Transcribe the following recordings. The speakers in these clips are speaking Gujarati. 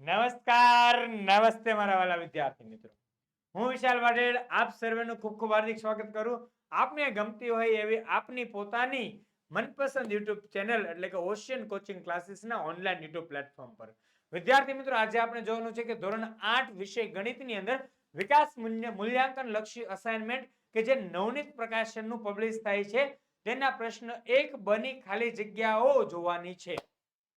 નમસ્કાર, નમસ્તે મારા વાલા વિદ્યાર્થી મિત્રો. હું વિશાલ પાટીલ આપ સર્વેનું ખૂબ ખૂબ હાર્દિક સ્વાગત કરું. આપને ગમતી હોય એવી આપની પોતાની મનપસંદ યુટ્યુબ ચેનલ, એટલે કે ઓશિયન કોચિંગ ક્લાસીસના ઓનલાઈન યુટ્યુબ પ્લેટફોર્મ પર. વિદ્યાર્થી મિત્રો, આજે આપણે જોવાનું છે કે ધોરણ આઠ વિષય ગણિતની અંદર વિકાસ મૂલ્ય- મૂલ્યાંકન લક્ષી અસાઇનમેન્ટ કે જે નવનીત પ્રકાશનનું પબ્લિશ થાય છે, તેના પ્રશ્ન એક બની ખાલી જગ્યાઓ જોવાની છે.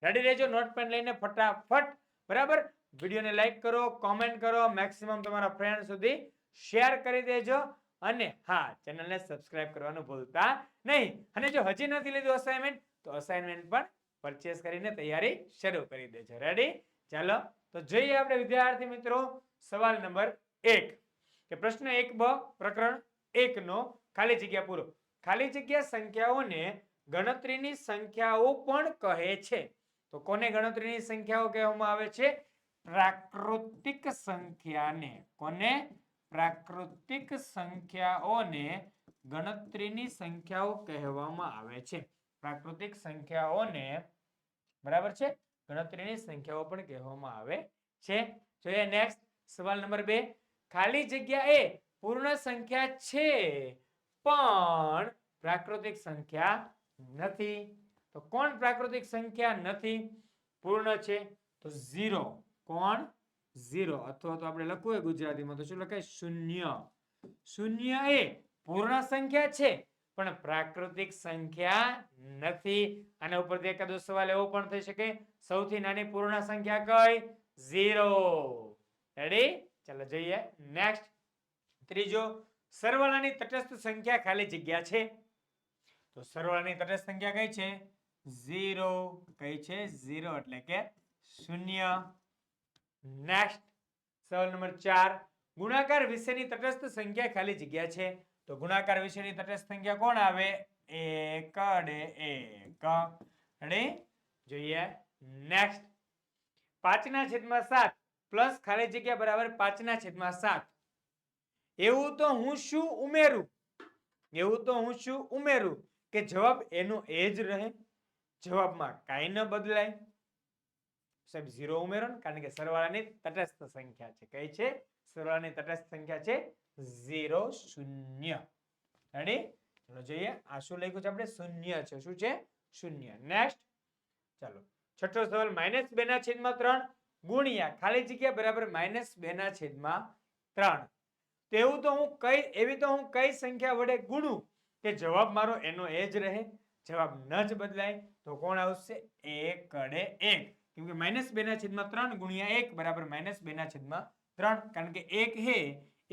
રેડી રહેજો નોટ પેન લઈને ફટાફટ બરાબર? વિડીયોને લાઈક કરો કોમેન્ટ કરો મેક્સિમમ તમારા ફ્રેન્ડ સુધી શેર કરી દેજો. અને હા, ચેનલને સબસ્ક્રાઇબ કરવાનું ભૂલતા નહીં. અને જો હજી નથી લીધું અસાઇનમેન્ટ તો અસાઇનમેન્ટ પણ પરચેસ કરીને તૈયારી શરૂ કરી દેજો. રેડી ચાલો, તો જોઈએ આપણે વિદ્યાર્થી મિત્રો, સવાલ નંબર એક. કે પ્રશ્ન એક બ, પ્રકરણ એક નો ખાલી જગ્યા પૂરો. ખાલી જગ્યા સંખ્યાઓને ગણતરીની સંખ્યાઓ પણ કહે છે. તો કોને ગણતરીની સંખ્યાઓ કહેવામાં આવે છે? પ્રાકૃતિક સંખ્યાને. કોને? પ્રાકૃતિક સંખ્યાઓને ગણતરીની સંખ્યાઓ કહેવામાં આવે છે. પ્રાકૃતિક સંખ્યાઓને, બરાબર છે? ગણતરીની સંખ્યાઓ પણ કહેવામાં આવે છે. જોઈએ નેક્સ્ટ સવાલ નંબર બે. ખાલી જગ્યા એ પૂર્ણ સંખ્યા છે, પણ પ્રાકૃતિક સંખ્યા નથી. તો કોણ પ્રાકૃતિક સંખ્યા નથી? પૂર્ણ છે. તો ઝીરો. કોણ? ઝીરો. અથવા તો આપણે લખવું હોય ગુજરાતીમાં, તો શું લખાય? શૂન્ય. શૂન્ય એ પૂર્ણ સંખ્યા છે, પણ પ્રાકૃતિક સંખ્યા નથી. આના ઉપરથી એકાદો સવાલ એવો પણ થઈ શકે. સૌથી નાની પૂર્ણ સંખ્યા કઈ? ઝીરો. રેડી ચાલો જઈએ. નેક્સ્ટ ત્રીજો. સરવાળાની તટસ્થ સંખ્યા ખાલી જગ્યા છે. તો સરવાળાની તટસ્થ સંખ્યા કઈ છે? ઝીરો, કઈ છે? ઝીરો એટલે કે શૂન્ય. નેક્સ્ટ સવાલ નંબર ચાર. ગુણાકાર વિશેની તટસ્થ સંખ્યા ખાલી જગ્યા છે. તો ગુણાકાર વિશેની તટસ્થ સંખ્યા કોણ આવે? એક ડે એક. રેડી જોઈએ. નેક્સ્ટ પાંચના છેદમાં સાત પ્લસ ખાલી જગ્યા બરાબર પાંચના છેદમાં સાત. એવું તો હું શું ઉમેરું? એવું તો હું શું ઉમેરું? કે જવાબ એનો એ જ રહે. જવાબમાં કાંઈ ન બદલાય. સાહેબ, ઝીરો ઉમેરો ને, કારણ કે સરવાળાની તટસ્થ સંખ્યા છે. કઈ છે? સરવાળાની તટસ્થ સંખ્યા છે ઝીરો શૂન્ય. રેડી જોઈએ. આ શું લખ્યું છે આપણે? શૂન્ય છે. શું છે? શૂન્ય. નેક્સ્ટ ચાલો. છઠ્ઠો સવાલ, માઇનસ બે ના છેદમાં ત્રણ ગુણ્યા ખાલી જગ્યા બરાબર માઇનસ બે ના છેદમાં ત્રણ. તેવું તો હું કઈ, એવી તો હું કઈ સંખ્યા વડે ગુણું કે જવાબ મારો એનો એ જ રહે, જવાબ ન જ બદલાય. તો કોણ આવશે? એક કડે એક. કેમ માઇનસ બે ના છેદમાં ત્રણ ગુણ્યા એક બરાબર માઇનસ બે ના છેદમાં ત્રણ. કારણ કે એક હે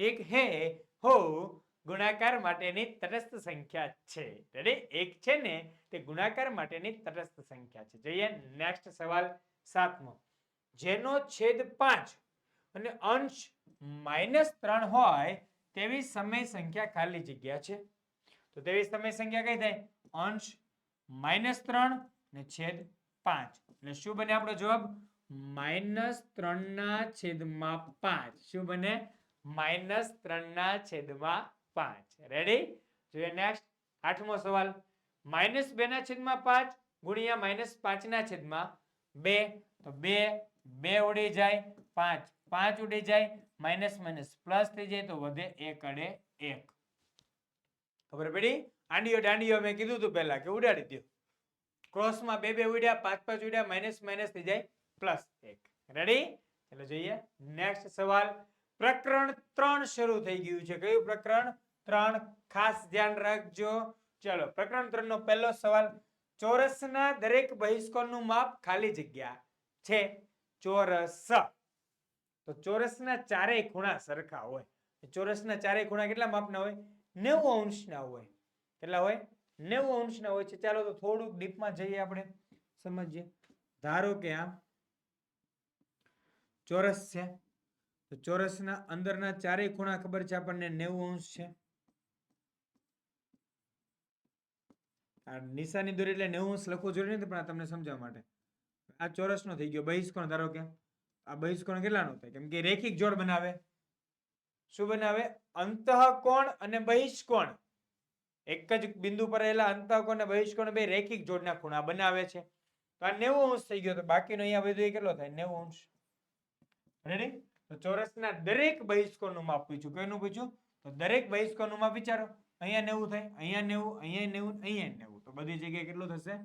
એક હે હો ગુણાકાર માટેની તટસ્થ સંખ્યા છે. એટલે એક છે ને, તે ગુણાકાર માટેની તટસ્થ સંખ્યા છે. જોઈએ નેક્સ્ટ સવાલ સાતમો. જેનો છેદ પાંચ અને અંશ માઇનસ ત્રણ હોય, તેવી સમય સંખ્યા ખાલી જગ્યા છે. તો તેવી સમય સંખ્યા કઈ થાય? અંશ માઇનસ ત્રણ ને છેદ પાંચ. એટલે શું બને આપણો જવાબ? માઇનસ ત્રણના છેદમાં પાંચ. શું બને? માઇનસ ત્રણના છેદમાં પાંચ. રેડી જોઈએ નેક્સ્ટ આઠમો સવાલ. માઇનસ બે ના છેદમાં પાંચ ગુણ્યા માઇનસ પાંચના છેદમાં બે. તો બે બે ઉડી જાય, પાંચ. પાંચ ઉડી જાય માઇનસ માઇનસ પ્લસ થઈ જાય, તો વધે એક અડે એક. ખબર પડી? આંડીઓ દાંડીઓ મેં કીધું તું પહેલા કે ઉડાડી દો ક્રોસમાં બે બે ઉડ્યા, પાંચ પાંચ ઉડ્યા માઇનસ માઇનસ થઈ જાય. પ્લસ એક. રેડી ચાલો જોઈએ. નેક્સ્ટ સવાલ. પ્રકરણ ત્રણ શરૂ થઈ ગયું છે. કયું પ્રકરણ? ત્રણ. ખાસ ધ્યાન રાખજો. ચાલો, પ્રકરણ ત્રણ નો પહેલો સવાલ. ચોરસના દરેક બહિષ્કોણનું માપ ખાલી જગ્યા છે. ચોરસ. તો ચોરસના ચારેય ખૂણા સરખા હોય. ચોરસના ચારેય ખૂણા કેટલા માપના હોય? નેવું અંશના હોય. કેટલા હોય? નેવું અંશના હોય છે. ચાલો તો થોડુંક ડીપમાં જઈએ આપણે. સમજીએ. ધારો કે આ ચોરસ છે. તો ચોરસના અંદરના ચારેય ખૂણા ખબર છે આપણને નેવું અંશ છે. આ નિશાની દોરી એટલે નેવું અંશ લખવું જોઈએ નથી, પણ આ તમને સમજાવવા માટે. આ ચોરસનો થઈ ગયો. બહિષ્કોણ, ધારો કે આ બહિષ્કોણ કેટલાનો થાય? કેમ કે રેખિક જોડ બનાવે. શું બનાવે? અંતઃકોણ અને બહિષ્કોણ. એક જ બિંદુ પર રહેલા અંતઃકોણ અને બહિષ્કોણ બે રેખિક જોડના ખૂણા બનાવે છે. તો આ નેવું અંશ થઈ ગયો તો બાકીનો અહીંયા બધું કેટલો થાય? નેવું અંશ. રેડી તો ચોરસના દરેક બહિષ્કોણનું માપ પૂછ્યું કઈનું પૂછ્યું? તો દરેક બહિષ્કોણનું માપ વિચારો. અહીંયા નેવું થાય, અહીંયા નેવું અહીંયા નેવું અહીંયા નેવું. તો બધી જગ્યાએ કેટલું થશે?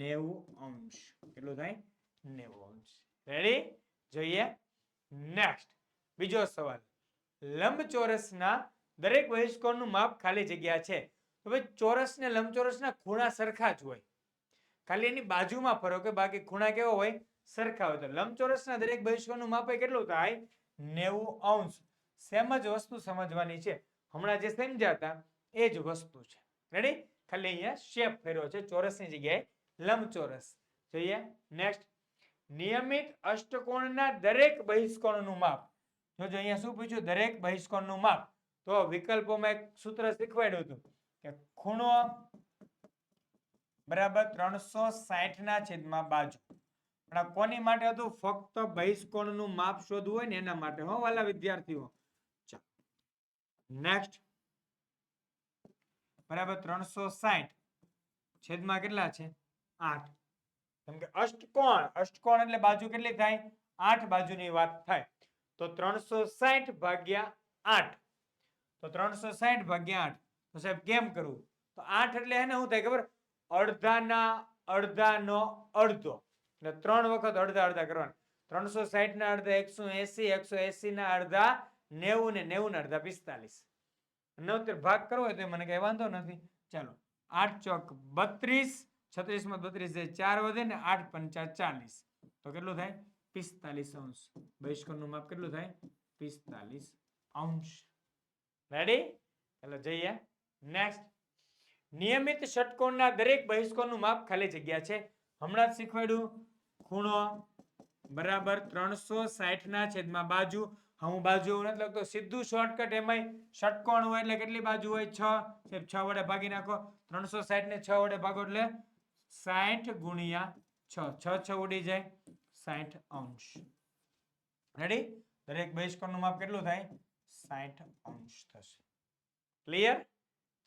નેવું અંશ. કેટલું થાય? નેવું અંશ. રેડી જોઈએ. નેક્સ્ટ બીજો સવાલ. લંબચોરસના દરેક બહિષ્કોણનું માપ ખાલી જગ્યા છે. તો ભાઈ ચોરસ ને લંબચોરસના ખૂણા સરખા જ હોય. ખાલી એની બાજુમાં ફરો કે બાકી ખૂણા કેવો હોય? સરખા હોય. તો લંબચોરસના દરેક બહિષ્કોણનું માપ કેટલું થાય? નેવું અંશ. સેમ જ વસ્તુ સમજવાની છે. હમણાં જે સમજ્યા એ જ વસ્તુ છે. રેડી ખાલી અહીંયા શેપ ફેરવો છે. ચોરસની જગ્યાએ લંબચોરસ. જોઈએ નેક્સ્ટ નિયમિત અષ્ટકોણના દરેક બહિષ્કોણનું માપ. જોજો અહીંયા શું પૂછ્યું? દરેક બહિષ્કોણનું માપ. તો વિકલ્પોમાં એક સૂત્ર શીખવાડ્યું હતું કે ખૂણો બરાબર ત્રણસો સાઠ ના છેદમાં બાજુ. પણ આ કોની માટે હતું? ફક્ત બહિષ્કોણનું માપ શોધવું હોય ને એના માટે હો વાલા વિદ્યાર્થીઓ. નેક્સ્ટ બરાબર ત્રણસો સાઠ. છેદમાં કેટલા છે? આઠ. કેમ કે અષ્ટકોણ અષ્ટકોણ એટલે બાજુ કેટલી થાય? આઠ બાજુની વાત થાય. તો ત્રણસો સાઠ ભાગ્યા આઠ. તો ત્રણસો સાઠ ભાગ્યા આઠ. તો સાહેબ, કેમ કરવું તો આઠ એટલે એને શું થાય ખબર? અડધાના અડધાનો અડધો. એટલે ત્રણ વખત અડધા અડધા કરવાના. ત્રણસો સાઠ ના અડધા એકસો એસી એકસો એસી ના અડધા નેવું ને નેવું ના અડધા પિસ્તાલીસ. નવતેર ભાગ કરવો હોય તો મને કઈ વાંધો નથી. ચાલો, આઠ ચોક બત્રીસ છત્રીસમાં બત્રીસ ચાર વધે ને આઠ પંચા ચાલીસ. તો કેટલું થાય? પિસ્તાલીસ અંશ. બહિષ્કરનું માપ કેટલું થાય? પિસ્તાલીસ અંશ. રેડી ચાલો જઈએ. નેક્સ્ટ નિયમિત ષટકોણના દરેક બહિષ્કોણનું માપ ખાલી જગ્યા છે. હમણાં જ શીખવાડ્યું. ખૂણો બરાબર ત્રણસો સાઠ ના છેદમાં બાજુ. હું બાજુ એવું નથી લખતો. સીધું શોર્ટકટ એમાંય ષટકોણ હોય એટલે કેટલી બાજુ હોય? છ. સાહેબ, છ વડે ભાગી નાખો. ત્રણસો સાઠ ને છ વડે ભાગો એટલે સાઠ ગુણ્યા છ. છ છ ઉડી જાય. સાઠ અંશ. રેડી દરેક બહિષ્કોણનું માપ કેટલું થાય? સાઠ અંશ થશે. ક્લિયર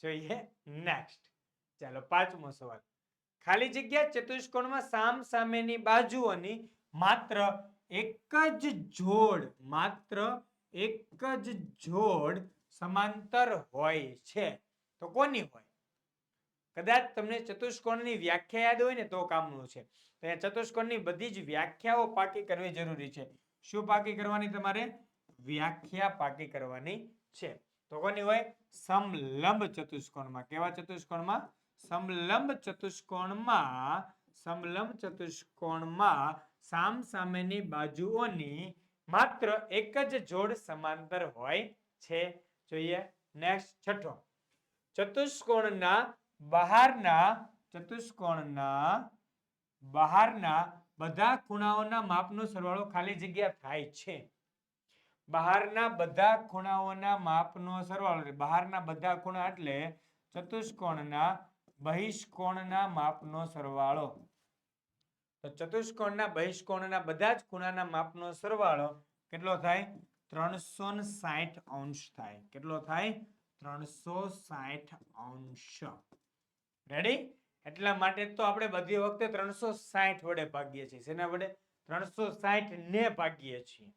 જોઈએ નેક્સ્ટ ચાલો પાંચમો સવાલ. ખાલી જગ્યા ચતુષ્કોણમાં સામ સામેની બાજુઓની માત્ર એક જ જોડ, માત્ર એક જ જોડ સમાંતર હોય છે. તો કોની હોય? કદાચ તમને ચતુષ્કોણની વ્યાખ્યા યાદ હોય ને તો કામનું છે. તો ચતુષ્કોણની બધી જ વ્યાખ્યાઓ પાકી કરવી જરૂરી છે. શું પાકી કરવાની તમારે? વ્યાખ્યા પાકી કરવાની છે. તો કોની હોય? સમલંબ ચતુષ્કોણમાં. કેવા ચતુષ્કોણમાં? સમલંબ ચતુષ્કોણમાં સમલંબ ચતુષ્કોણમાં સામ સામેની બાજુઓની માત્ર એક જ જોડ સમાંતર હોય છે. જોઈએ નેક્સ્ટ છઠ્ઠો. ચતુષ્કોણના બહારના ચતુષ્કોણના બહારના બધા ખૂણાઓના માપનો સરવાળો ખાલી જગ્યા થાય છે. બહારના બધા ખૂણાઓના માપનો સરવાળો બહારના બધા ખૂણા એટલે ચતુષ્કોણના બહિષ્કોણના માપનો સરવાળો. તો ચતુષ્કોણના બહિષ્કોણના બધા જ ખૂણાના માપનો સરવાળો કેટલો થાય? ત્રણસો સાઠ અંશ થાય. કેટલો થાય? ત્રણસો સાઠ અંશ. રેડી એટલા માટે તો આપણે બધી વખતે ત્રણસો સાઠ વડે ભાગીએ છીએ. શેના વડે? ત્રણસો સાહીઠ ને ભાગીએ છીએ.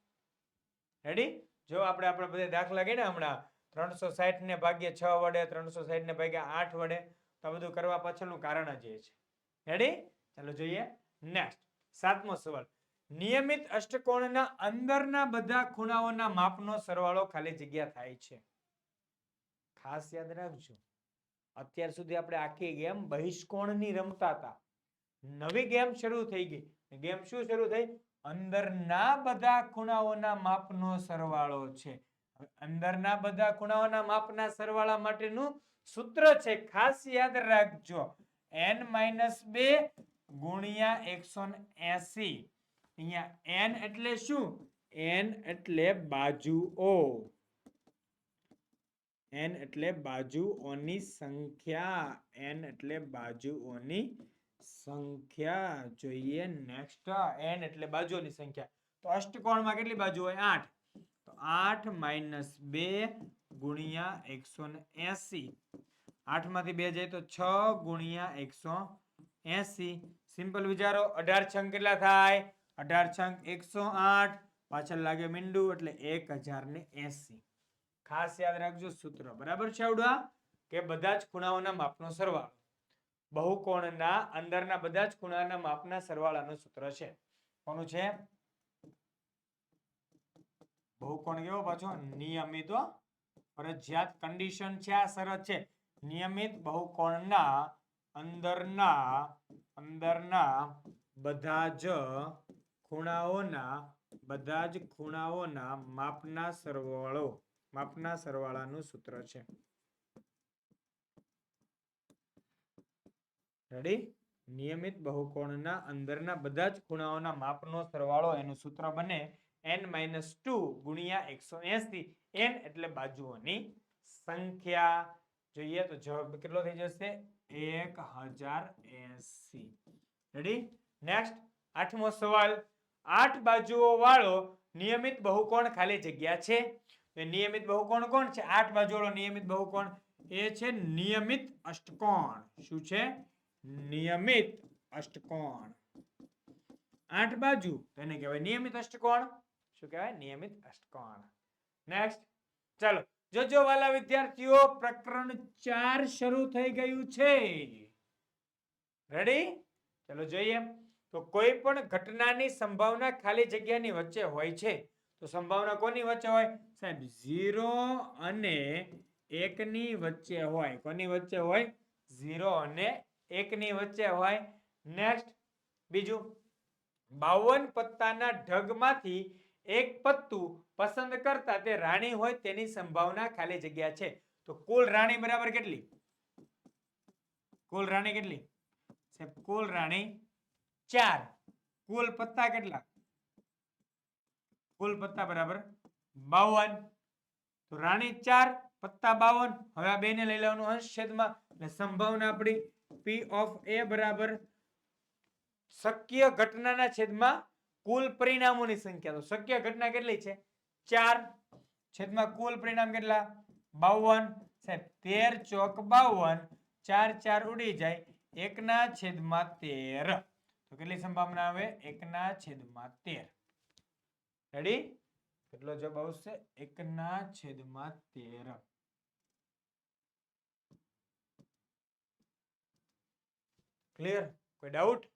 રેડી જો આપણે આપણે બધા દાખલા ગણ્યા હમણાં, ત્રણસો સાહીઠ ને ભાગ્યે છ વડે, ત્રણસો સાહીઠ ને ભાગ્યા આઠ વડે, તો બધું કરવા પાછળનું કારણ જ એ છે. રેડી ચાલો જોઈએ. નેક્સ્ટ સાતમો સવાલ. નિયમિત અષ્ટકોણના અંદરના બધા ખૂણાઓના માપનો સરવાળો ખાલી જગ્યા થાય છે. ખાસ યાદ રાખજો. અત્યાર સુધી આપણે આખી ગેમ બહિષ્કોણની રમતા હતા. નવી ગેમ શરૂ થઈ ગઈ. ગેમ શું શરૂ થઈ? અંદરના બધા ખૂણાઓના માપનો સરવાળો છે. અંદરના બધા ખૂણાઓના માપના સરવાળા માટેનું સૂત્ર છે. ખાસ યાદ રાખજો. n માઇનસ બે ગુણ્યા એકસો એસી. અહીંયા n એટલે શું? n એટલે બાજુઓ n એટલે બાજુઓની સંખ્યા. એન એટલે બાજુઓની સંખ્યા. જોઈએ નેક્સ્ટ એન એટલે બાજુઓની સંખ્યા. તો અષ્ટકોણમાં કેટલી બાજુ હોય? આઠ. તો આઠ માઇનસ બે ગુણ્યા એકસો એસી. આઠમાંથી બે જાય તો છ ગુણ્યા એકસો એસી. સિમ્પલ વિચારો. અઢાર છંગ કેટલા થાય? અઢાર છંગ એકસો આઠ. પાછળ લાગે મીંડું, એટલે એક હજાર ને એસી. ખાસ યાદ રાખજો સૂત્ર. બરાબર છે આવડું કે બધા જ ખૂણાઓના માપનો સરવાળો. બહુકોણના અંદરના બધા જ ખૂણાના માપના સરવાળાનું સૂત્ર છે. કોનું છે? બહુકોણ કેવો પાછો? નિયમિત. ફરજિયાત કન્ડિશન છે, આ શરત છે. નિયમિત બહુકોણના અંદરના અંદરના બધા જ ખૂણાઓના, બધા જ ખૂણાઓના માપના સરવાળો. માપના સરવાળાનું સૂત્ર છે. રેડી નિયમિત બહુકોણના અંદરના બધા જ ખૂણાઓના માપનો સરવાળો એનું સૂત્ર બને n માઇનસ ટુ ગુણ્યા એકસો એસી n એટલે બાજુઓની સંખ્યા. જોઈએ તો જવાબ કેટલો થઈ જશે? એક હજાર એસી રેડી નેક્સ્ટ આઠમો સવાલ. આઠ બાજુઓ વાળો નિયમિત બહુકોણ ખાલી જગ્યા છે? તો નિયમિત બહુકોણ કોણ છે? આઠ બાજુ નિયમિત બહુકોણ એ છે નિયમિત અષ્ટકોણ. શું છે? નિયમિત અષ્ટકોણ. આઠ બાજુ તેને કહેવાય નિયમિત અષ્ટકોણ. શું કહેવાય? નિયમિત અષ્ટકોણ. નેક્સ્ટ ચાલો, જોજો વાલા વિદ્યાર્થીઓ, પ્રકરણ ચાર શરૂ થઈ ગયું છે. રેડી ચલો જોઈએ. તો કોઈ પણ ઘટનાની સંભાવના ખાલી જગ્યાની વચ્ચે હોય છે. તો સંભાવના કોની વચ્ચે હોય? સાહેબ, ઝીરો અને એકની વચ્ચે હોય. કોની વચ્ચે હોય? ઝીરો અને એકની વચ્ચે હોય. નેક્સ્ટ બીજું. બાવન પત્તાના ઢગમાંથી એક પત્તું પસંદ કરતા તે રાણી હોય તેની સંભાવના ખાલી જગ્યા છે. તો કુલ રાણી બરાબર કેટલી? કુલ રાણી કેટલી? સાહેબ, કુલ રાણી ચાર. કુલ પત્તા કેટલા? કુલ પત્તા બરાબર બાવન. તો રાણી ચાર, પત્તા બાવન. હવે આ બેને લઈ લેવાનું અંશ છેદમાં એટલે સંભાવના આપણી પી ઓફ એ બરાબર શક્ય ઘટનાના છેદમાં કુલ પરિણામોની સંખ્યા. તો શક્ય ઘટના કેટલી છે? ચાર. છેદમાં કુલ પરિણામ કેટલા? બાવન. સાહેબ, તેર ચોક બાવન. ચાર ચાર ઉડી જાય. એકના છેદમાં તેર. તો કેટલી સંભાવના આવે? એકના છેદમાં તેર. રેડી કેટલો જવાબ આવશે? એકના છેદમાં તેર. ક્લિયર કોઈ ડાઉટ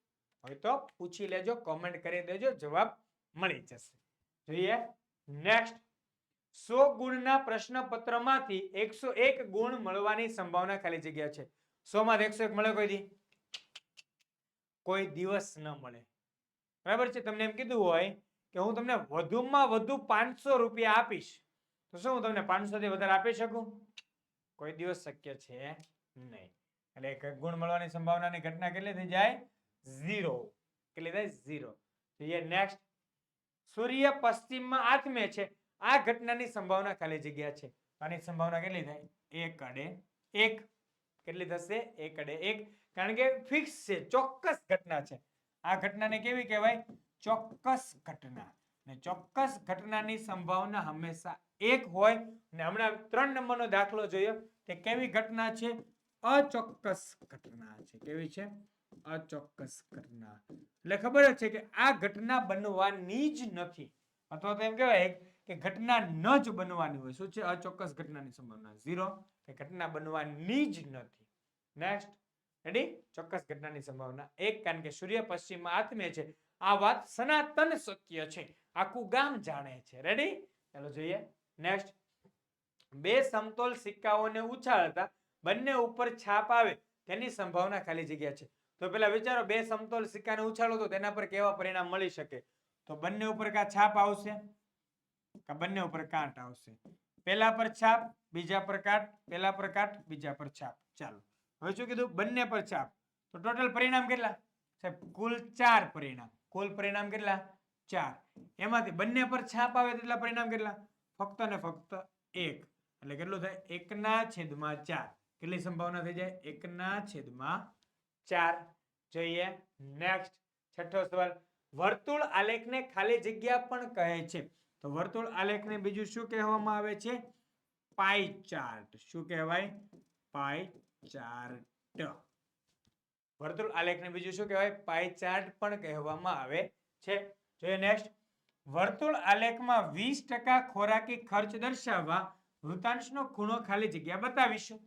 હોય તો પૂછી લેજો કોમેન્ટ કરી દેજો, જવાબ મળી જશે. જોઈએ. નેક્સ્ટ સો ગુણના પ્રશ્નપત્રમાંથી એકસો એક ગુણ મળવાની સંભાવના ખાલી જગ્યા છે. સો માં એકસો એક મળે કોઈ દી? કોઈ દિવસ ન મળે. બરાબર છે? તમને એમ કીધું હોય કે હું તમને વધુમાં વધુ પાંચસો રૂપિયા આપીશ, તો શું હું તમને પાંચસો થી વધારે આપી શકું? કોઈ દિવસ શક્ય છે નહીં. એટલે ગુણ મળવાની સંભાવનાની ઘટના કેટલી થઈ જાય? ઝીરો. કેટલી થાય? ઝીરો. જોઈએ નેક્સ્ટ સૂર્ય પશ્ચિમમાં આથમે છે. આ ઘટનાની સંભાવના ખાલી જગ્યા છે. આની સંભાવના કેટલી થાય? એક અડે એક. કેટલી થશે? એક અડે એક. કારણ કે ફિક્સ છે, ચોક્કસ ઘટના છે. આ ઘટનાને કેવી કહેવાય? ચોક્કસ ઘટના. ને ચોક્કસ ઘટનાની સંભાવના હંમેશા એક હોય. ને હમણાં ત્રણ નંબરનો દાખલો જોયો કે કેવી ઘટના છે? અચોક્કસ ઘટના છે. કેવી છે? અચોક્કસ ઘટના. એટલે ખબર જ છે કે આ ઘટના બનવાની જ નથી. અથવા તો એમ કહેવાય કે ઘટના ન જ બનવાની હોય. શું છે? અચોક્કસ ઘટનાની સંભાવના. ઝીરો. કે ઘટના બનવાની જ નથી. નેક્સ્ટ રેડી ચોક્કસ ઘટનાની સંભાવના એક. કારણ કે સૂર્ય પશ્ચિમમાં આત્મે છે. આ વાત સનાતન સત્ય છે. આખું ગામ જાણે છે. રેડી ચાલો જોઈએ. નેક્સ્ટ બે સમતોલ સિક્કાઓને ઉછાળતા બંને ઉપર છાપ આવે તેની સંભાવના ખાલી જગ્યા છે. તો પેલા વિચારો, બે સમતોલ સિક્કાને ઉછાળો તો તેના પર કેવા પરિણામ મળી શકે? તો બંને ઉપર કા છાપ આવશે? કા બંને ઉપર કાંટ આવશે? પેલા પર છાપ, બીજા પર કાટ, પેલા પર કાટ, બીજા પર છાપ. ચાલો. હવે શું કીધું? બંને પર છાપ. તો ટોટલ પરિણામ કેટલા? સાહેબ, કુલ ચાર પરિણામ. કુલ પરિણામ કેટલા? ચાર. એમાંથી બંને પર છાપ આવે તેટલા પરિણામ કેટલા? ફક્ત ને ફક્ત એક. એટલે કેટલું થાય? એકના છેદમાં ચાર. કેટલી સંભાવના થઈ જાય? એકના છેદમાં ચાર. જોઈએ. નેક્સ્ટ છઠ્ઠો સવાલ. વર્તુળ આલેખને ખાલી જગ્યા પણ કહે છે. તો વર્તુળ આલેખને બીજું શું કહેવામાં આવે છે? Pie chart. શું કહેવાય? Pie chart. વર્તુળ આલેખને બીજું શું કહેવાય? પાઈ ચાર્ટ પણ કહેવામાં આવે છે. જોઈએ નેક્સ્ટ વર્તુળ આલેખમાં વીસ ટકા ખોરાકી ખર્ચ દર્શાવવા વૃતાંશનો ખૂણો ખાલી જગ્યા બતાવીશું.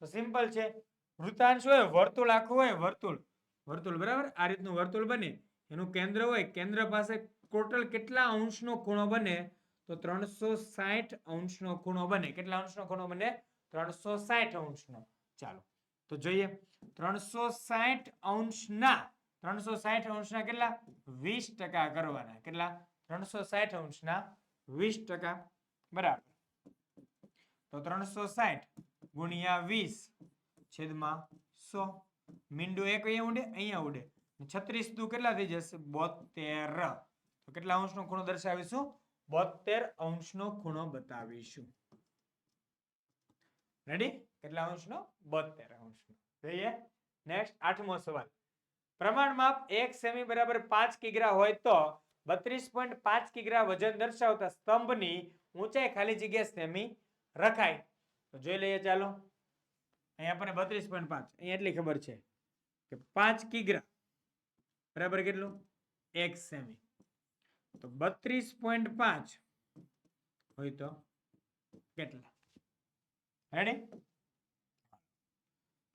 તો સિમ્પલ છે. વૃતાંશ હોય, વર્તુળ આખું હોય, વર્તુળ. વર્તુળ બરાબર? આ રીતનું વર્તુળ બને. એનું કેન્દ્ર હોય, કેન્દ્ર પાસે ટોટલ કેટલા અંશનો ખૂણો બને? તો ત્રણસો સાઠ અંશનો ખૂણો બને. કેટલા અંશનો ખૂણો બને? ત્રણસો સાઠ અંશનો. ચાલો. તો જોઈએ ત્રણસો સાહીઠ અંશના ત્રણસો સાઠ અંશના કેટલા? વીસ ટકા કરવાના. કેટલા? ત્રણસો સાઠ અંશના વીસ ટકા. બરાબર. તો ત્રણસો સાઠ ગુણ્યા વીસ છેદમાં સો. મીંડું એક અહીંયા ઉડે અહીંયા ઉડે. છત્રીસ દુ કેટલા થઈ જશે? બોતેર તો કેટલા અંશનો ખૂણો દર્શાવીશું? બોતેર અંશનો ખૂણો બતાવીશું. રેડી કેટલા અંશનો? બોતેર અંશનો. જોઈએ. નેક્સ્ટ આઠમો સવાલ. પ્રમાણ માપ એક સેમી બરાબર પાંચ કિગ્રા હોય તો બત્રીસ પોઈન્ટ પાંચ કિગ્રા વજન દર્શાવતા સ્તંભની ઊંચાઈ ખાલી જગ્યા સેમી રખાય. તો જોઈ લઈએ ચાલો. અહીંયા આપણને બત્રીસ પોઈન્ટ પાંચ. અહીંયા એટલી ખબર છે કે પાંચ કિગ્રા બરાબર કેટલું? એક સેમી તો બત્રીસ પોઈન્ટ પાંચ હોય તો કેટલા? રેડી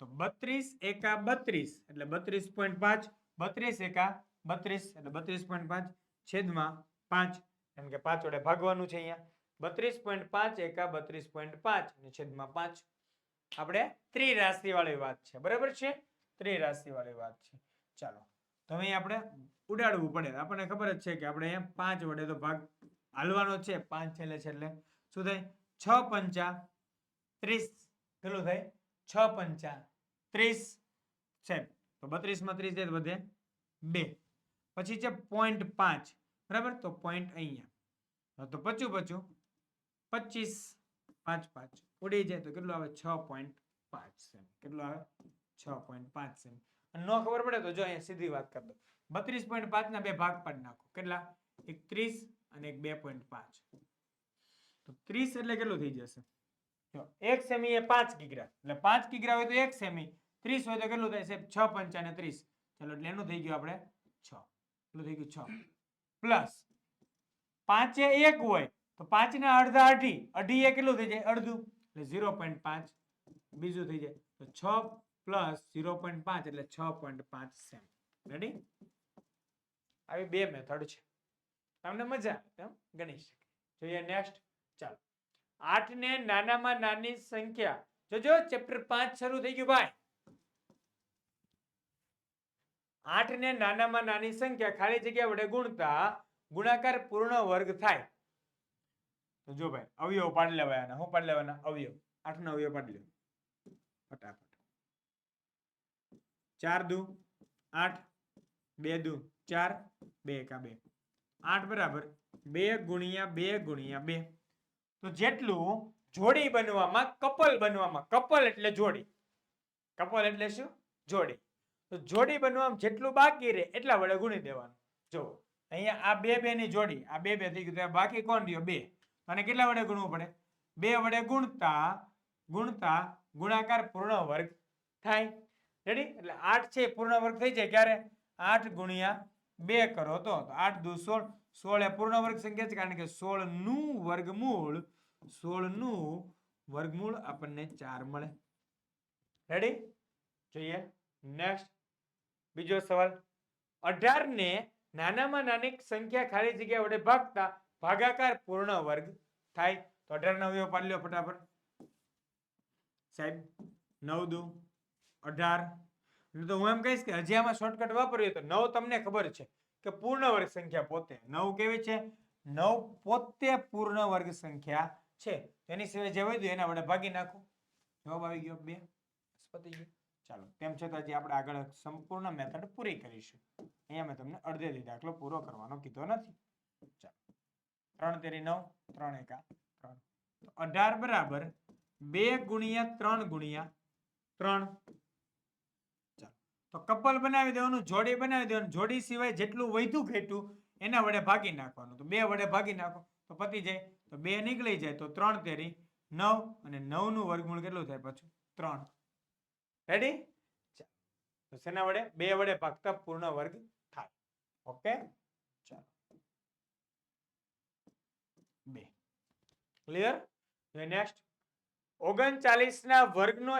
તો બત્રીસ એકા બત્રીસ એટલે બત્રીસ પોઈન્ટ પાંચ, બત્રીસ એકા બત્રીસ એટલે બત્રીસ પોઈન્ટ પાંચ છેદમાં પાંચ. કેમ કે પાંચ વડે ભાગવાનું છે અહીંયા. બત્રીસ પોઈન્ટ પાંચ એકા બત્રીસ પોઈન્ટ પાંચ અને છેદમાં પાંચ. આપણે ત્રિરાશિ વાળી વાત છે. બરાબર છે? ત્રિરાશિ વાળી વાત છે. ચાલો. તો અહીં આપણે ઉડાડવું પડે. આપણને ખબર જ છે કે આપણે અહીંયા પાંચ વડે તો ભાગ હાલવાનો છે. પાંચ છેલ્લે છેલ્લે. શું થાય? છ પંચા ત્રીસ. કેટલું થાય? છ પંચા ત્રીસ છે. તો બત્રીસમાં ત્રીસ જાય તો વધે બે. પછી છે પોઈન્ટ પાંચ. બરાબર? તો પોઈન્ટ અહીંયા. તો પચું પચું પચીસ પાંચ પાંચ. ઉડી જાય તો કેટલું આવે? છ પોઈન્ટ પાંચ સેમ. કેટલું આવે? છ પોઈન્ટ પાંચ સેમ. અને ન ખબર પડે તો જો અહીંયા સીધી વાત કરી દો બત્રીસ પોઈન્ટ પાંચ ના બે ભાગ પાડી નાખો. કેટલા? એક ત્રીસ અને એક બે પોઈન્ટ પાંચ. તો ત્રીસ એટલે કેટલું થઈ જશે? જો, એક સેમી એ પાંચ કિગ્રા. એટલે પાંચ કિગ્રા હોય તો એક સેમી. ત્રીસ હોય તો કેટલું થાય છે છ પંચાને ત્રીસ. ચલો એટલે એનું થઈ ગયું આપણે છ. એટલું થઈ ગયું? છ. પ્લસ પાંચે એક હોય તો પાંચ ને અડધા અઢી. અઢી એ કેટલું થઈ જાય? અડધું. એટલે ઝીરો પોઈન્ટ પાંચ. બીજું થઈ જાય. તો છ પ્લસ ઝીરો પોઈન્ટ પાંચ એટલે છ પોઈન્ટ પાંચ સેમ. રેડી આવી બે મેથડ છે. તમને મજા તેમ ગણી શકે. જોઈએ નેક્સ્ટ ચાલો. આઠ ને નાનામાં નાની સંખ્યા. જોજો ચેપ્ટર પાંચ શરૂ થઈ ગયું. ભાઈ આઠ ને નાનામાં નાની સંખ્યા ખાલી જગ્યા વડે ગુણતા ગુણાકાર પૂર્ણ વર્ગ થાય. તો જો ભાઈ, અવયવ પાડી લેવાના. હું પાડી લેવાના? અવયવ. આઠ નો અવયવ પાડી લ્યો. ફટાફટ. ચાર દુ, આઠ, બે દુ, ચાર, બે એકા બે. આઠ બરાબર બે ગુણ્યા બે ગુણ્યા બે. તો જેટલું જોડી બનવામાં કપલ બનવામાં. કપલ એટલે જોડી. કપલ એટલે શું? જોડી. તો જોડી બનવામાં જેટલું બાકી રહે, એટલા વડે ગુણી દેવાનું. જો અહીંયા આ બે બે ની જોડી, આ બે બે થઈ ગયું બાકી કોણ રહ્યો? બે. અને કેટલા વડે ગુણવું પડે? બે વડે ગુણતા ગુણતા ગુણાકાર પૂર્ણ વર્ગ થાય. રેડી એટલે આઠ છે પૂર્ણ વર્ગ થઈ જાય ક્યારે? આઠ ગુણ્યા બે કરો તો આઠ દુ સોળ. સોળ એ પૂર્ણ વર્ગ સંખ્યા છે, કારણ કે સોળનું વર્ગમૂળ સોળનું વર્ગમૂળ આપણને ચાર મળે. રેડી જોઈએ. નેક્સ્ટ બીજો સવાલ અઢાર ને નાનામાં નાની સંખ્યા ખાલી જગ્યા વડે ભાગતા ભાગાકાર પૂર્ણ વર્ગ થાય. તો અઢાર નો અવયવ પાડી લ્યો ફટાફટ. સાહેબ, નવ દુ, અઢાર. તો હું એમ કહીશ કે હજી આમાં શોર્ટકટ વાપરીએ તો નવ તમને ખબર છે કે પૂર્ણ વર્ગ સંખ્યા પોતે. નવ કેવી છે? નવ પોતે પૂર્ણ વર્ગ સંખ્યા છે. તેની સિવાય જે વધ્યું એના વડે ભાગી નાખો. જવાબ આવી ગયો. બે. પતી ગયું. ચાલો, તેમ છતાં હજી આપણે આગળ સંપૂર્ણ મેથડ પૂરી કરીશું. અહીંયા મેં તમને અડધેથી દાખલો પૂરો કરવાનો કીધો નથી. ચાલો, ત્રણ તેરી નવ, ત્રણ એકા, ત્રણ. અઢાર બરાબર બે ગુણ્યા ત્રણ ગુણ્યા ત્રણ. ચાલો, તો કપલ બનાવી દેવાનું, જોડી બનાવી દેવાનું, જોડી સિવાય જેટલું વધ્યું ઘેટું એના વડે ભાગી નાખવાનું. તો બે વડે ભાગી નાખો, તો પતી જાય. તો બે નીકળી જાય, તો ત્રણ તેરી નવ અને નવનું વર્ગમૂળ કેટલું થાય પાછું? ત્રણ. રેડી તો શેના વડે? બે વડે ભાગતા પૂર્ણ વર્ગ થાય. ઓકે ચાલો. બે. ક્લિયર નેક્સ્ટ ઓગણચાલીસ ના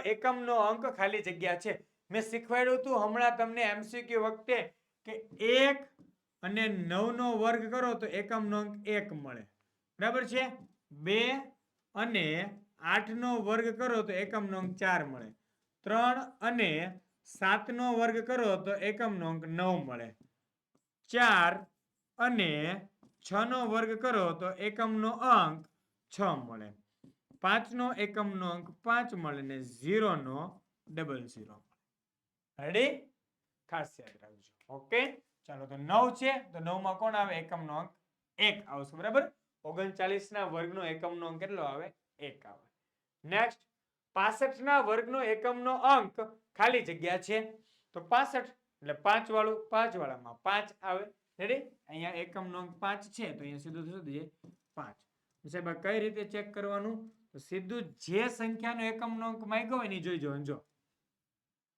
એકમ નો અંક ખાલી જગ્યા છે. મેં શીખવાડ્યું હતું હમણાં તમને એમસીક્યુ વખતે કે એક અને નવ નો વર્ગ કરો તો એકમનો અંક એક મળે. બરાબર છે? બે અને આઠ નો વર્ગ કરો તો એકમનો અંક ચાર મળે. ત્રણ અને સાત નો વર્ગ કરો તો એકમનો અંક નવ મળે. ચાર અને છ નો વર્ગ કરો તો એકમનો અંક છ મળે. પાંચનો એકમનો અંક પાંચ મળે ને ઝીરો નો ડબલ ઝીરો રેડી ખાસ યાદ રાખજો. ઓકે ચાલો, તો નવ છે. તો નવમાં કોણ આવે? એકમનો અંક એક આવશે. બરાબર? ઓગણચાલીસ ના વર્ગનો એકમનો અંક કેટલો આવે? એક આવે. નેક્સ્ટ પાસઠ ના વર્ગનો એકમનો અંક ખાલી જગ્યા છે. તો પાસઠ એટલે પાંચ વાળું પાંચ વાળામાં પાંચ આવે. રેડી અહીંયા એકમનો અંક પાંચ છે, તો અહીંયા સીધું શું થઈ પાંચ. સાહેબ કઈ રીતે ચેક કરવાનું? તો સીધું જે સંખ્યાનો એકમનો અંક માંગ્યો એની જોઈ જવાનું જો.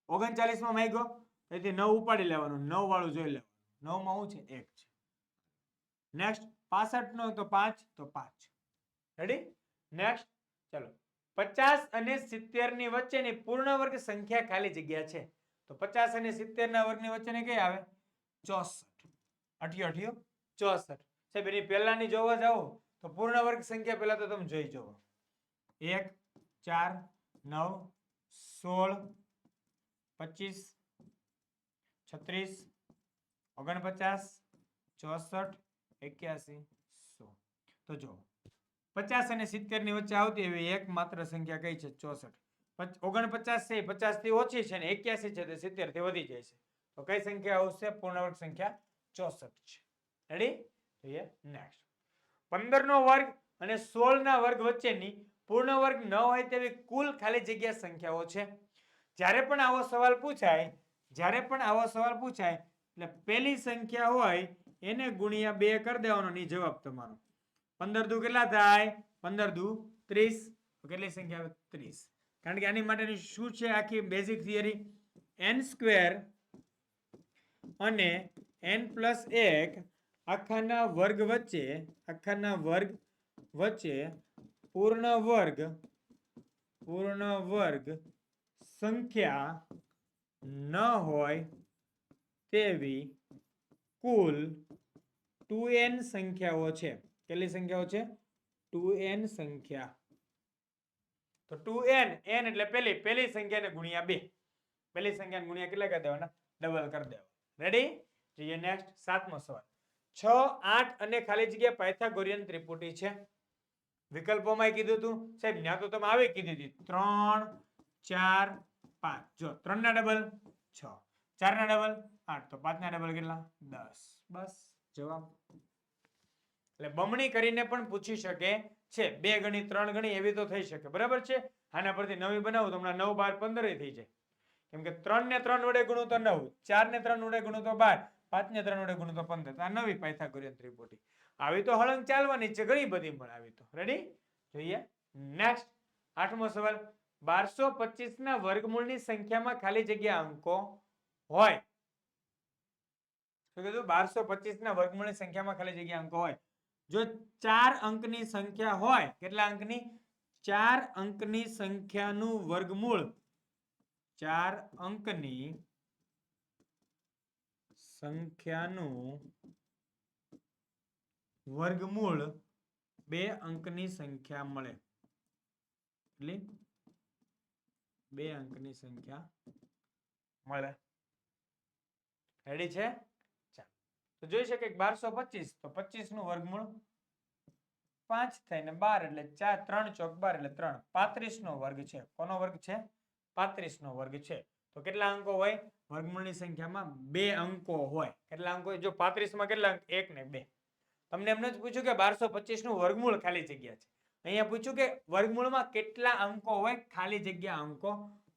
ઓગણચાલીસમાં માંગ્યો એથી નવ ઉપાડી લેવાનું નવ વાળું જોઈ લેવાનું. નવમાં શું છે? એક છે. નેક્સ્ટ પાસઠ નો તો પાંચ તો પાંચ. રેડી નેક્સ્ટ ચલો. પચાસ અને સિત્તેરની વચ્ચેની પૂર્ણ વર્ગ સંખ્યા ખાલી જગ્યા છે. તો પચાસ અને સિત્તેર ના વર્ગની વચ્ચેની કઈ આવે? ચોસઠ. અઠ્યો અઠ્યો? ચોસઠ. સાહેબ, એની પહેલાની જોવા જાઓ, તો પૂર્ણ વર્ગ સંખ્યા પહેલા તો તમે જોઈ જુઓ. એક, ચાર, નવ, સોળ, પચીસ, છત્રીસ, ઓગણપચાસ, ચોસઠ, એક્યાસી, સો. તો જો પચાસ અને સિત્તેરની વચ્ચે આવતી એવી એક માત્ર સંખ્યા કઈ છે? ચોસઠ. ઓગણપચાસ છે પચાસથી ઓછી છે ને એક્યાસી છે તે સિત્તેરથી વધી જાય છે. તો કઈ સંખ્યા આવશે? પૂર્ણવર્ગ સંખ્યા ચોસઠ છે. રેડી જોઈએ નેક્સ્ટ પંદર નો વર્ગ અને સોળ ના વર્ગ વચ્ચેની પૂર્ણ વર્ગ ન હોય તેવી કુલ ખાલી જગ્યા સંખ્યાઓ છે. જ્યારે પણ આવો સવાલ પૂછાય, જ્યારે પણ આવો સવાલ પૂછાય, એટલે પહેલી સંખ્યા હોય એને ગુણ્યા બે કરી દેવાનો ની જવાબ તમારો. પંદર દુ કેટલા થાય? પંદર દુ ત્રીસ. કેટલી સંખ્યા ત્રીસ. કારણ કે આની માટેની શું છે આખી બેઝિક થિયરી એન સ્ક્વેર અને એન પ્લસ એક આખાના વર્ગ વચ્ચે, આખાના વર્ગ વચ્ચે પૂર્ણ વર્ગ પૂર્ણ વર્ગ સંખ્યા ન હોય તેવી કુલ ટુ એન સંખ્યાઓ છે. કેટલી સંખ્યાઓ છે? ટુ એન સંખ્યા. તો ટુ એન એન એટલે પેલી પેલી સંખ્યાને ગુણ્યા બે. પેલી સંખ્યાને ગુણ્યા કેટલા કરી દેવાના? ડબલ કરી દેવા રેડી જઈએ નેક્સ્ટ સાતમો સવાલ. છ, આઠ અને ખાલી જગ્યા પાયથાગોરિયન ત્રિપુટી છે. વિકલ્પોમાં કીધું હતું સાહેબ, ત્યાં તો તમે આવી કીધી હતી. ત્રણ, ચાર, પાંચ. જો ત્રણ ના ડબલ, છ. ચાર ના ડબલ, આઠ. તો પાંચ ના ડબલ કેટલા? દસ. બસ, જવાબ એટલે બમણી કરીને પણ પૂછી શકે છે. બે ગણી, ત્રણ ગણી એવી તો થઈ શકે. બરાબર છે? આના પરથી નવી બનાવું તો હમણાં નવ, બાર, પંદર થઈ જાય. કેમ કે ત્રણ ને ત્રણ વડે ગુણું તો નવ, ચાર ને ત્રણ વડે ગુણું તો બાર, પાંચ ને ત્રણ વડે ગુણું તો પંદર. આ નવી પાયથાગોરિયન ત્રિપુટી. આવી તો હળંગ ચાલવાની છે, ઘણી બધી પણ આવી તો. રેડી જોઈએ. નેક્સ્ટ આઠમો સવાલ. બારસો પચીસ ના વર્ગમૂળની સંખ્યામાં ખાલી જગ્યા અંકો હોય. શું કીધું? બારસો પચીસ ના વર્ગમૂળની સંખ્યામાં ખાલી જગ્યા અંકો હોય. જો ચાર અંકની સંખ્યા હોય, કેટલા અંકની? ચાર અંકની સંખ્યાનું વર્ગમૂળ ચાર અંકની સંખ્યાનું વર્ગમૂળ બે અંકની સંખ્યા મળે. એટલે બે અંકની સંખ્યા મળે. રેડી છે? તો જોઈ શકે બારસો પચીસ, તો પચીસનું વર્ગમૂળ પાંચ થઈને બાર એટલે ચાર, ત્રણ ચોક બાર એટલે ત્રણ. પાંત્રીસ નો વર્ગ છે. કોનો વર્ગ છે? પાંત્રીસ નો વર્ગ છે. તો કેટલા અંકો હોય? વર્ગમૂળની સંખ્યામાં બે અંકો હોય. કેટલા અંકો? જો પાંત્રીસમાં કેટલા અંક? એક ને બે. તમને એમને જ પૂછ્યું કે બારસો નું વર્ગમૂળ ખાલી જગ્યા છે. અહીંયા પૂછ્યું કે વર્ગમૂળમાં કેટલા અંકો હોય? ખાલી જગ્યા અંકો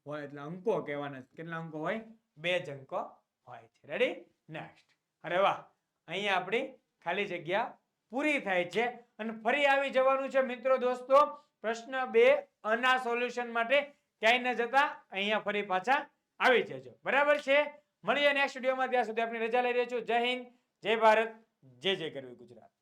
હોય. એટલે અંકો કહેવાના કેટલા અંકો હોય? બે જ અંકો હોય છે. રેડી નેક્સ્ટ અરે વાહ! અહીંયા આપણી ખાલી જગ્યા પૂરી થાય છે. અને ફરી આવી જવાનું છે મિત્રો દોસ્તો, પ્રશ્ન બે, અના સોલ્યુશન માટે ક્યાંય ન જતા, અહીંયા ફરી પાછા આવી જજો. બરાબર છે? મળીએ નેક્સ્ટ વિડીયોમાં ત્યાં સુધી આપણી રજા લઈ રહ્યો છું. જય હિન્દ, જય ભારત, જય જય કરવી ગુજરાત.